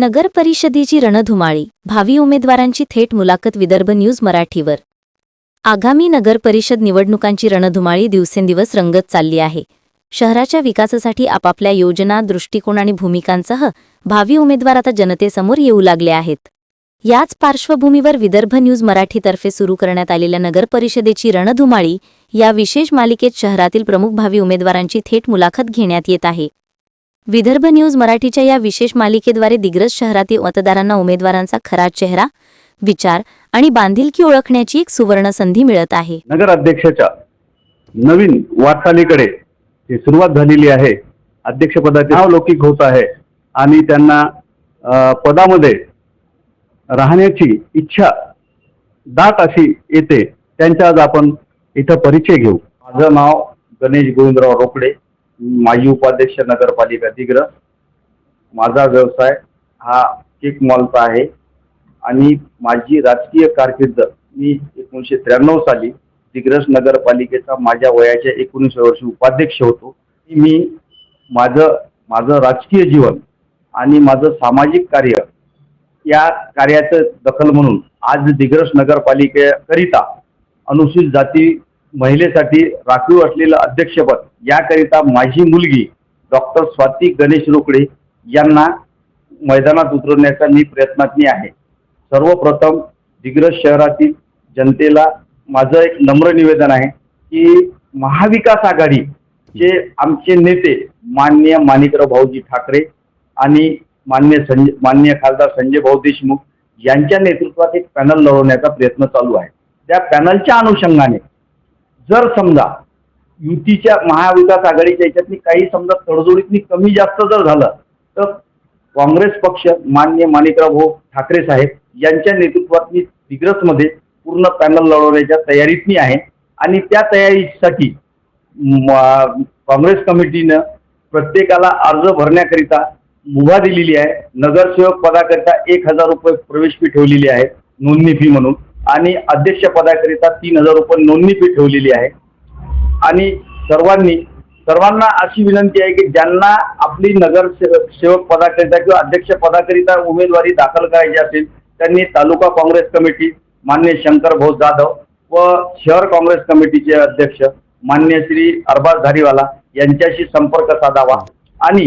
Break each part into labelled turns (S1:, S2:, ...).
S1: नगर परिषदेची रणधुमाळी भावी उमेदवारांची थेट मुलाखत विदर्भ न्यूज मराठीवर. आगामी नगर परिषद निवडणुकांची रणधुमाळी दिवसेंदिवस रंगत चालली आहे. शहराच्या विकासासाठी आपापल्या योजना दृष्टिकोन आणि भूमिकांसह भावी उमेदवार आता जनतेसमोर येऊ लागले आहेत. याच पार्श्वभूमीवर विदर्भ न्यूज मराठीतर्फे सुरू करण्यात आलेल्या नगर परिषदेची रणधुमाळी या विशेष मालिकेत शहरातील प्रमुख भावी उमेदवारांची थेट मुलाखत घेण्यात येत आहे. विदर्भ न्यूज मराठीच्या या विशेष मालिकेद्वारे दिग्रस शहरातील मतदारांना उमेदवारांचा खरा चेहरा विचार आणि बांधिलकी ओळखण्याची एक सुवर्ण संधी मिळत आहे.
S2: नगर अध्यक्षाच्या नवीन वाटचालीकडे सुरुवात झालेली आहे. अध्यक्षपदाचे नाव लौकिक होत आहे आणि त्यांना अ, पदामध्ये राहण्याची इच्छा दाट अशी येते. त्यांचा आज आपण इथं परिचय घेऊ. माझं नाव गणेश गोविंदराव रोकडे. माजी उपाध्यक्ष नगरपालिका दिग्रस माझा व्यवसाय हा केक मॉलचा आहे. आणि माझी राजकीय कारकीर्द मी एकोणीसशे त्र्याण्णव साली दिग्रस नगरपालिकेचा माझ्या वयाच्या एकोणीसव्या वर्षी उपाध्यक्ष होतो. मी माझं माझं राजकीय जीवन आणि माझं सामाजिक कार्य या कार्याचं दखल म्हणून आज दिग्रस नगरपालिकेकरिता अनुसूचित जाती महिलेसाठी राखीव असलेलं अध्यक्षपद. याकरिता माझी मुलगी डॉक्टर स्वाती गणेश रोकडे यांना मैदानात उतरवण्याचा मी प्रयत्नात आहे. सर्वप्रथम दिग्रज शहरातील जनतेला माझं एक नम्र निवेदन आहे की महाविकास आघाडीचे आमचे नेते माननीय माणिकराव भाऊजी ठाकरे आणि मान्य संजय मान्य खासदार संजय भाऊ देशमुख यांच्या नेतृत्वात एक पॅनल लढवण्याचा प्रयत्न चालू आहे. त्या पॅनलच्या अनुषंगाने जर समजा युतीच्या महाविकास आघाडीच्या याच्यातनी काही समजा तडजोडीतनी कमी जास्त जर झालं तर काँग्रेस पक्ष मान्य माणिकराव भाऊ ठाकरे साहेब यांच्या नेतृत्वात मी दिग्रसमध्ये पूर्ण पॅनल लढवण्याच्या तयारीत मी आहे. आणि त्या तयारीसाठी काँग्रेस कमिटीनं प्रत्येकाला अर्ज भरण्याकरिता मुभा दिलेली आहे. नगरसेवक पदाकरिता एक हजार रुपये प्रवेश फी ठेवलेली आहे नोंदणी फी म्हणून. आणि अध्यक्षपदाकरिता तीन हजार रुपये नोंदणी फी ठेवलेली आहे. आणि सर्वांनी सर्वांना अशी विनंती आहे की ज्यांना आपली नगर सेवक पदाकरिता किंवा अध्यक्ष पदाकरिता उमेदवारी दाखल करायची असेल त्यांनी तालुका काँग्रेस कमिटी मान्य शंकर भाऊ जाधव व शहर काँग्रेस कमिटीचे अध्यक्ष मान्य श्री अरबाज धारीवाला यांच्याशी संपर्क साधावा. आणि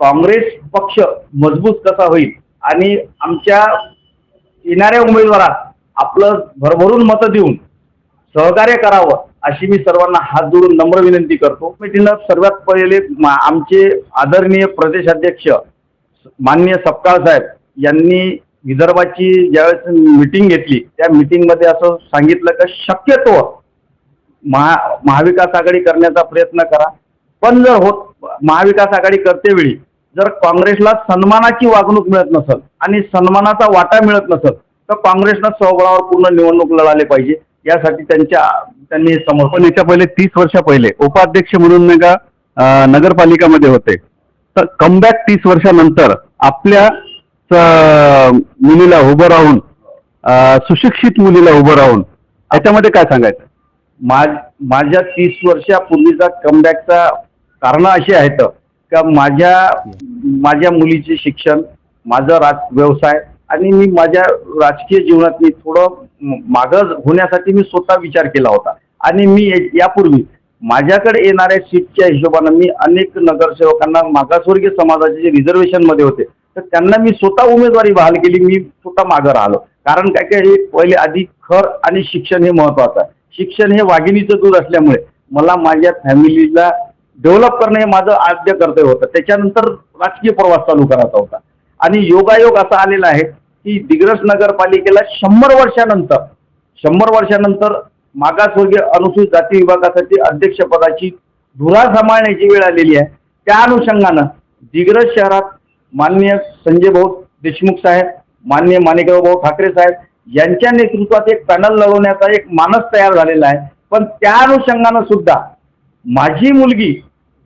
S2: काँग्रेस पक्ष मजबूत कसा होईल आणि आमच्या येणाऱ्या उमेदवारात आपलं भरभरून मतं देऊन सहकार्य करावं अशी मी सर्वांना हात जोडून नम्र विनंती करतो. मिटिंगला सर्वात पहिले मा- आमचे आदरणीय प्रदेशाध्यक्ष माननीय सपकाळ साहेब यांनी विदर्भाची ज्यावेळेस मिटिंग घेतली त्या मिटिंगमध्ये असं सांगितलं की शक्यतो महा महाविकास आघाडी करण्याचा प्रयत्न करा. पण जर होत महाविकास आघाडी करतेवेळी जर काँग्रेसला सन्मानाची वागणूक मिळत नसेल आणि सन्मानाचा वाटा मिळत नसेल तर काँग्रेसनं स्वबळावर पूर्ण निवडणूक लढायला पाहिजे. यासाठी त्यांच्या त्यांनी समर्पण याच्या पहिले तीस वर्षा पहिले. उपाध्यक्ष म्हणून नाही का नगरपालिकामध्ये होते. तर कमबॅक तीस वर्षानंतर आपल्या मुलीला उभं राहून सुशिक्षित मुलीला उभं राहून याच्यामध्ये काय सांगायचं? माझ माझ्या तीस वर्षापूर्वीचा कमबॅकचा कारण अशी आहेत का माझ्या माझ्या मुलीचे शिक्षण माझा राज व्यवसाय आणि मी माझ्या राजकीय जीवनात मी थोडं मागं होण्यासाठी मी स्वतः विचार केला होता. आणि मी यापूर्वी माझ्याकडे येणाऱ्या सीटच्या हिशोबानं मी अनेक नगरसेवकांना मागासवर्गीय समाजाचे जे रिझर्वेशनमध्ये होते तर त्यांना मी स्वतः उमेदवारी बहाल केली मी स्वतः मागं राहिलो. कारण काय काय हे पहिले आधी खर आणि शिक्षण हे महत्वाचं आहे. शिक्षण हे वाघिणीचं दूध असल्यामुळे मला माझ्या फॅमिलीला डेव्हलप करणं हे माझं आद्य कर्तव्य होतं. त्याच्यानंतर राजकीय प्रवास चालू करायचा होता. आणि योगायोग असा आलेला आहे की दिग्रस नगरपालिकेला शंभर वर्षानंतर शंभर वर्षानंतर मागासवर्गीय अनुसूचित जाती विभागासाठी अध्यक्षपदाची धुरा सांभाळण्याची वेळ आलेली आहे. त्या अनुषंगानं दिग्रस शहरात माननीय संजय भाऊ देशमुख साहेब माननीय माणिकराव भाऊ ठाकरे साहेब यांच्या नेतृत्वात एक पॅनल लढवण्याचा एक मानस तयार झालेला आहे. पण त्या अनुषंगानं सुद्धा माझी मुलगी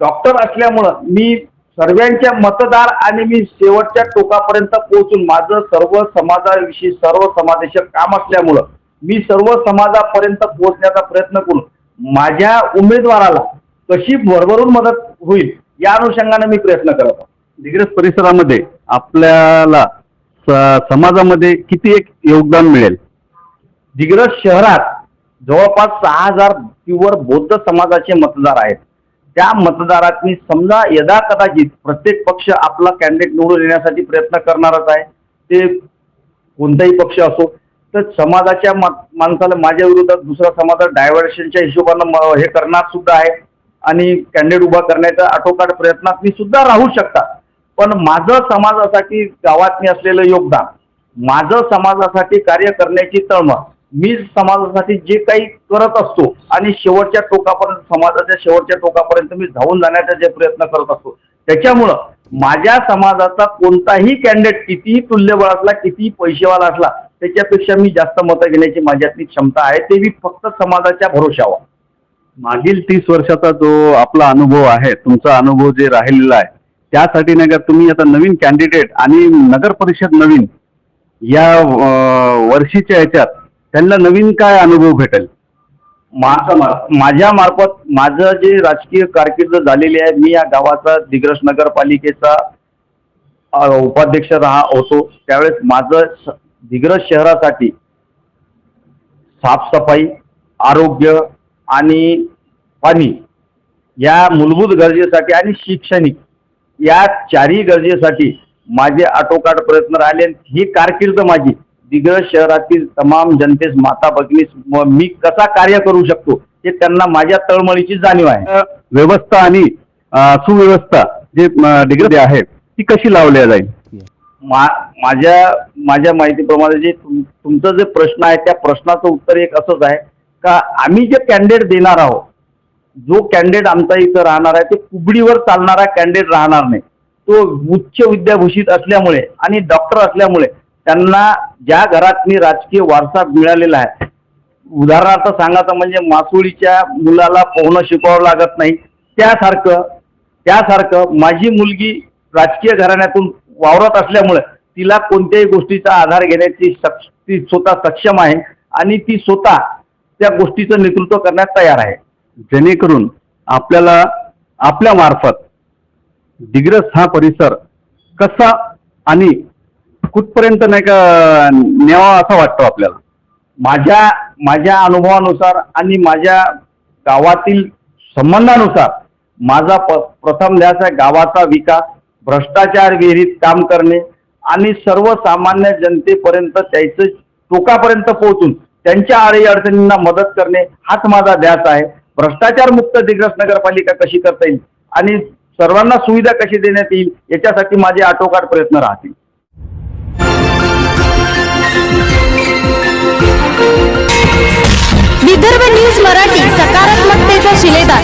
S2: डॉक्टर असल्यामुळं मी सर्वांच्या मतदार आणि मी शेवटच्या टोकापर्यंत पोहोचून माझं सर्व समाजाविषयी सर्व समादेशक काम असल्यामुळं मी सर्व समाजापर्यंत पोहोचण्याचा प्रयत्न करून माझ्या उमेदवाराला कशी भरभरून मदत होईल या अनुषंगाने मी प्रयत्न करत आहे.
S3: दिग्रस परिसरामध्ये आपल्याला समाजामध्ये किती एक योगदान मिळेल?
S2: दिग्रस शहरात जवळपास सहा हजार प्युअर बौद्ध समाजाचे मतदार आहेत. त्या मतदारांनी समजा यदा कदाचित प्रत्येक पक्ष आपला कॅन्डिडेट निवडून येण्यासाठी प्रयत्न करणारच आहे ते कोणताही पक्ष असो तर समाजाच्या माणसाला माझ्या विरोधात दुसरा समाज डायव्हर्शनच्या हिशोबानं हे करणार सुद्धा आहे. आणि कॅन्डिडेट उभा करण्याचा आटोकाट प्रयत्नात मी सुद्धा राहू शकता पण माझं समाजासाठी गावात असलेलं योगदान माझं समाजासाठी कार्य करण्याची तळमळ मी समाजासाठी जे काही करत असतो आणि शेवटच्या टोकापर्यंत समाजाच्या शेवटच्या टोकापर्यंत मी धावून जाण्याचा जे प्रयत्न करत असतो. त्याच्यामुळं माझ्या समाजाचा कोणताही कॅन्डिडेट कितीही तुल्यबळ असला कितीही पैसेवाला असला त्याच्यापेक्षा मी जास्त मतं घेण्याची माझ्यातली क्षमता आहे ते मी फक्त समाजाच्या भरोशावर
S3: मागील तीस वर्षाचा जो आपला अनुभव आहे तुमचा अनुभव जे राहिलेला आहे त्यासाठी नाही का तुम्ही आता नवीन कॅन्डिडेट आणि नगर परिषद नवीन या वर्षीच्या याच्यात त्यांना नवीन काय अनुभव भेटेल?
S2: माझ्या मार्फत माझं जे राजकीय कारकीर्द झालेली आहे मी या गावाचा दिग्रस नगरपालिकेचा उपाध्यक्ष राहा होतो. त्यावेळेस माझं दिग्रस शहरासाठी साफसफाई आरोग्य आणि पाणी या मूलभूत गरजेसाठी आणि शैक्षणिक या चारही गरजेसाठी माझे आटोकाट प्रयत्न राहिले. ही कारकीर्द माझी. दिग्रस शहरातील तमाम जनतेस माता भगिनीस म- कसा कार्य करू शकतो हे त्यांना माझ्या तळमळीची जाणीव आहे.
S3: व्यवस्था आणि सुव्यवस्था जे डिग्री आहे ती कशी लावल्या जाईल?
S2: माझ्या माझ्या माहितीप्रमाणे जे तुम तुमचा जे प्रश्न आहे त्या प्रश्नाचं उत्तर एक असंच आहे का आम्ही जे कॅन्डिडेट देणार आहोत जो कॅन्डिडेट आमचा इथं राहणार आहे ते कुबडीवर चालणारा कॅन्डिडेट राहणार नाही. तो उच्च विद्याभूषित असल्यामुळे आणि डॉक्टर असल्यामुळे त्यांना ज्या घरात मी राजकीय वारसा मिळालेला आहे उदाहरणार्थ सांगायचं म्हणजे मासुळीच्या मुलाला पोहणं शिकवावं लागत नाही त्यासारखं त्यासारखं माझी मुलगी राजकीय घराण्यातून वावरत असल्यामुळे तिला कोणत्याही गोष्टीचा आधार घेण्याची सक्ष ती स्वतः सक्षम आहे आणि ती स्वतः त्या गोष्टीचं नेतृत्व करण्यास तयार आहे.
S3: जेणेकरून आपल्याला आपल्या मार्फत दिग्रस हा परिसर कसा आणि कुठपर्यंत नाही का न्यावा असा वाटतो आपल्याला.
S2: माझ्या माझ्या अनुभवानुसार आणि माझ्या गावातील संबंधानुसार माझा प प्रथम ध्यास आहे गावाचा विकास भ्रष्टाचार विहिरीत काम करणे आणि सर्वसामान्य जनतेपर्यंत त्याचं टोकापर्यंत पोहोचून त्यांच्या अडी अडचणींना मदत करणे हाच माझा ध्यास आहे. भ्रष्टाचार मुक्त दिग्रस नगरपालिका कशी करता येईल आणि सर्वांना सुविधा कशी देण्यात येईल याच्यासाठी माझे आटोकाट प्रयत्न राहतील. विदर्भ न्यूज मराठी सकारात्मकतेचा शिलेदार.